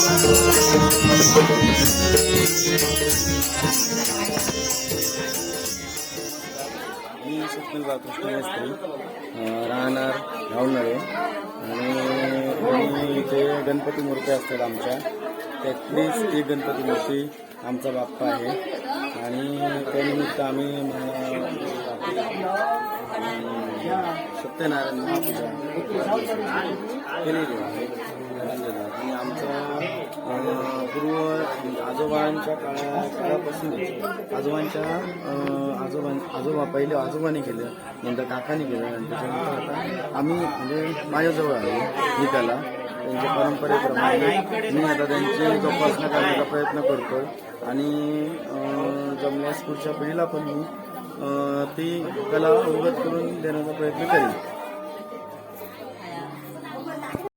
मी स्वप्नील बाळकृष्ण मिस्त्री राहणार घावणारे आणि इथे गणपती मूर्ती असतात आमच्या. त्यातलीच ती गणपती मूर्ती आमचा बाप्पा आहे. आणि त्यानिमित्त आम्ही सत्यनारायण महापूजा केलेली आहे आणि आमच्या पूर्व आजोबांच्या काळा काळापासून आजोबांच्या आजोबां आजोबा आजोबा पहिले आजोबाने केलं नंतर काकाने केलं आणि त्याच्यानंतर आता आम्ही म्हणजे माझ्याजवळ आहे. ही त्यांच्या परंपरेप्रमाणे मी आता त्यांची जोपासना करण्याचा प्रयत्न करतो आणि जमल्यास पुढच्या पिढीला पण मी ती कला अवगत करून देण्याचा प्रयत्न करेल